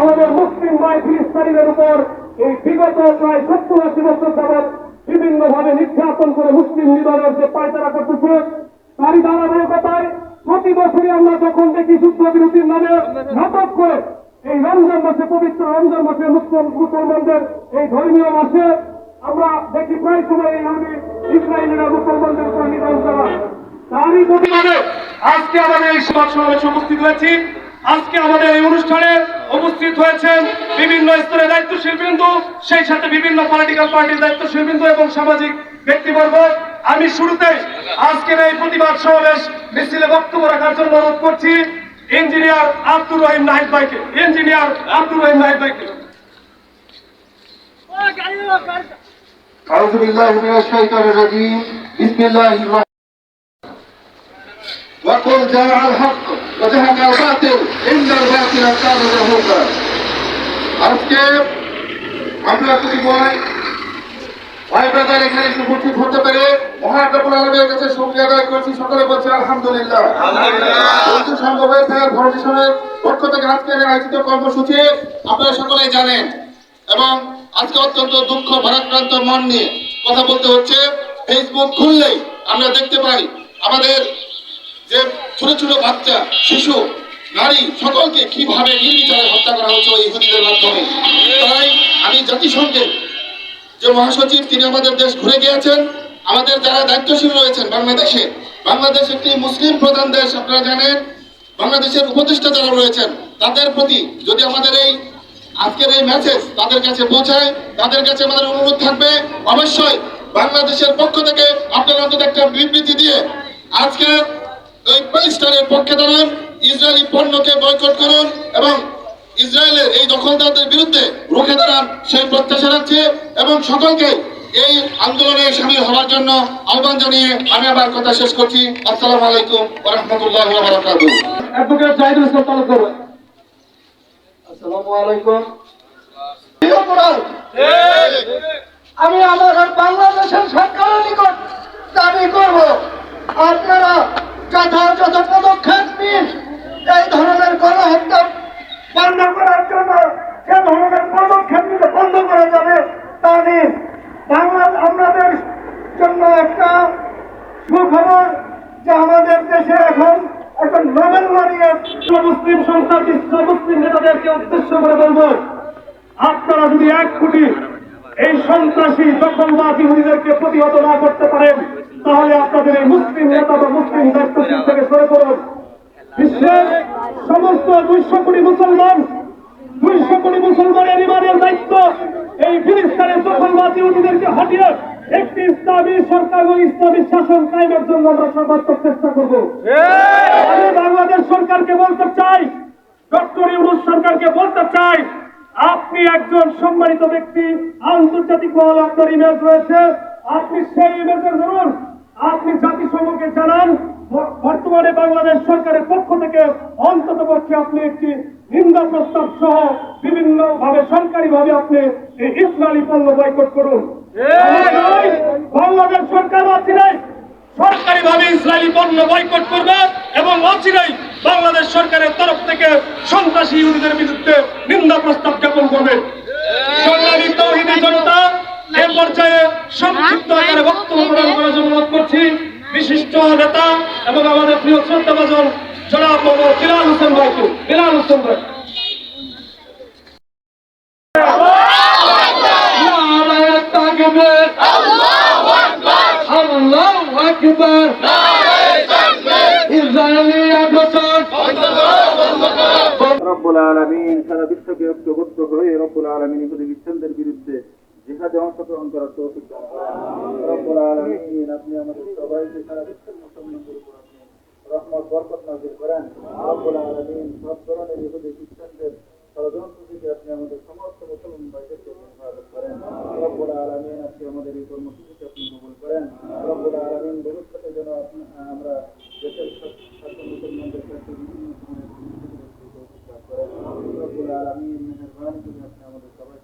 আমাদের মুসলিম ভাই ফিলিস্তানিদের উপর এই বিগত প্রায় সত্তর আশি বছর যাবৎ বিভিন্ন ভাবে নির্যাতন করে মুসলিম নিধনের যে পায়তারা করতেছে, তারই ধারাবাহিকতায় প্রতি বছরই আমরা যখন দেখি যুদ্ধ বিরতির নামে নাটক করে, এই রমজান মাসে, পবিত্র রমজান মাসে মুসলিম মুসলমানদের এই ধর্মীয় মাসে আমরা দেখি প্রায় সময় এই ইসরায়েলিরা মুসলমানদের উপর নিধন করা তারই প্রতিবাদে আজকে আমাদের এই সমাজ সমাবেশে উপস্থিত হয়েছি আজকে আমাদের এই অনুষ্ঠানে উপস্থিত হয়েছেন বিভিন্ন স্তরে দায়িত্বশীল বিন্দু সেই সাথে বিভিন্ন পলিটিক্যাল পার্টির দায়িত্বশীল বিন্দু এবং সামাজিক ব্যক্তিবর্গ আমি শুরুতেই আজকের এই প্রতিবাদ সমাবেশ মিছিলে বক্তব্য রাখার জন্য অনুরোধ করছি ইঞ্জিনিয়ার আব্দুর রহিম নাহিদ ভাইকে ইঞ্জিনিয়ার আব্দুর রহিম নাহিদ ভাইকে أعوذ بالله من الشيطان الرجيم بسم الله الرحمن وقل جاء الحق وزهق الباطل إن الباطل كان زهوقا আজকে আমরা যদি বই ভাই ব্রাদার এখানে এসে উপস্থিত হতে পেরে মহানবুল আলমের কাছে শুকরিয়া আদায় করছি সকলে বলছে আলহামদুলিল্লাহ বন্ধু সংঘ ওয়েলফেয়ার ফাউন্ডেশনের পক্ষ থেকে আজকের এই আয়োজিত কর্মসূচি আপনারা সকলেই জানেন এবং আজকে অত্যন্ত দুঃখ ভারাক্রান্ত মন নিয়ে কথা বলতে হচ্ছে ফেসবুক খুললেই আমরা দেখতে পাই আমাদের যে ছোট ছোট বাচ্চা, শিশু, নারী, সকলকে কীভাবে নির্বিচারে হত্যা করা হচ্ছে ওই ইহুদিদের মাধ্যমে? তাই আমি জাতিসংঘের যে মহাসচিব, তিনি আমাদের দেশ ঘুরে গিয়েছেন, আমাদের যারা দায়িত্বশীল রয়েছেন বাংলাদেশে, বাংলাদেশ একটি মুসলিম প্রধান দেশ, আপনারা জানেন, বাংলাদেশের উপদেষ্টা যারা রয়েছেন, তাদের প্রতি যদি আমাদের এই আজকের এই মেসেজ তাদের কাছে পৌঁছায়, তাদের কাছে আমাদের অনুরোধ থাকবে, অবশ্যই বাংলাদেশের পক্ষ থেকে আপনারা অন্তত একটা বিবৃতি দিয়ে আজকে এই প্যালেস্টাইনের পক্ষে দাঁড়ান ইসরায়েলি পণ্যকে বয়কট করুন এবং ইসরায়েলের এই দখলদারদের বিরুদ্ধে রুখে দাঁড়ান সেই প্রত্যাশা রাখছে এবং সকলকে এই আন্দোলনে সামিল হওয়ার জন্য আহ্বান জানিয়ে আমি আমার কথা শেষ করছি। আসসালামু আলাইকুম রহমতুল্লাহ বারাকাতুহু। অ্যাডভোকেট জাহিদুল ইসলাম তালুকদার আসসালামু আলাইকুম। আমি আমার বাংলাদেশের সরকারের নিকট দাবি করব আপনারা যথাযথ পদক্ষেপ নিন এই ধরনের গণহত্যা বন্ধ করার জন্য যে ধরনের পদক্ষেপ নিতে বন্ধ করা যাবে তা নিন বাংলা আমাদের জন্য একটা সুখবর যে আমাদের দেশে এখন একটা নোবেল মারিয়ে মুসলিম সংস্থা বিশ্ব মুসলিম নেতাদেরকে উদ্দেশ্য করে বলব, আপনারা যদি এক কোটি এই সন্ত্রাসী দখলবাদ ইহুদিদেরকে প্রতিহত না করতে পারেন, তাহলে আপনাদের এই মুসলিম নেতা বা মুসলিম দায়িত্বশীল থেকে সরে পড়ুন। বিশ্বের সমস্ত দুইশো কোটি মুসলমান, দুইশো কোটি মুসলমানের ইমানের দায়িত্ব এই ফিলিস্তানের দখলবাদ ইহুদিদেরকে হটিয়ে একটি ইসলামী সরকার এবং ইসলামী শাসন কায়েমের জন্য আমরা সর্বাত্মক চেষ্টা করব। আমি বাংলাদেশ সরকারকে বলতে চাই ডক্টর ইউনুস সরকারকে বলতে চাই আপনি একজন সম্মানিত ব্যক্তি আন্তর্জাতিক মহলে আপনার ইমেজ রয়েছে আপনি সেই ইমেজের ধরুন আপনি জাতিসংঘকে জানান বর্তমানে বাংলাদেশ সরকারের পক্ষ থেকে অন্তত পক্ষে আপনি একটি নিন্দা প্রস্তাব সহ বিভিন্ন ভাবে সরকারি ভাবে আপনি এই ইসরায়েলি পণ্য বয়কট করুন। বাংলাদেশ সরকার নাই সরকারি ভাবে ইসরায়েলি পণ্য বয়কট করবে এবং অচিরেই বাংলাদেশ সরকারের তরফ থেকে সন্ত্রাসী ইহুদিদের বিরুদ্ধে নিন্দা প্রস্তাব জ্ঞাপন করবে। সংগ্রামী তৌহিদি জনতা এ পর্যায়ে সংক্ষিপ্ত আকারে বক্তব্য প্রদান করার জন্য অনুরোধ করছি। বিশিষ্ট নেতা এবং আমাদের প্রিয় শ্রদ্ধাভাজন জনাব মোহাম্মদ বিলাল হোসেন ভাইকে, বিলাল হোসেন ভাই। রব্বুল আলমিন সারা বিশ্বকে ঐক্যবদ্ধ হয়ে রব্বুল আলমিন খ্রিস্টানদের বিরুদ্ধে জিহাদে অংশগ্রহণ করার তৌফিক দান করেন। রব্বুল আলমিন, আপনি আমাদের সবাইকে সারা বিশ্বের মুসলমানদের উপর রহমত, বরকত নাজিল করেন। রব্বুল আলমিন সব ধরনের ইহুদি খ্রিস্টানদের ষড়যন্ত্র থেকে আপনি আমাদের সমস্ত মুসলমান ভাইদেরকে রব্বুল আলমিন আপনি আমাদের এই কর্মসূচিকে আপনি কবুল করেন। রব্বুল আলমিন ভবিষ্যতে যেন আমরা দেশের শাসন মুসলমানদের কাছে বিভিন্ন সময় রব্বুল আলামিন মেহেরবানি করে আপনি আমাদের সবাইকে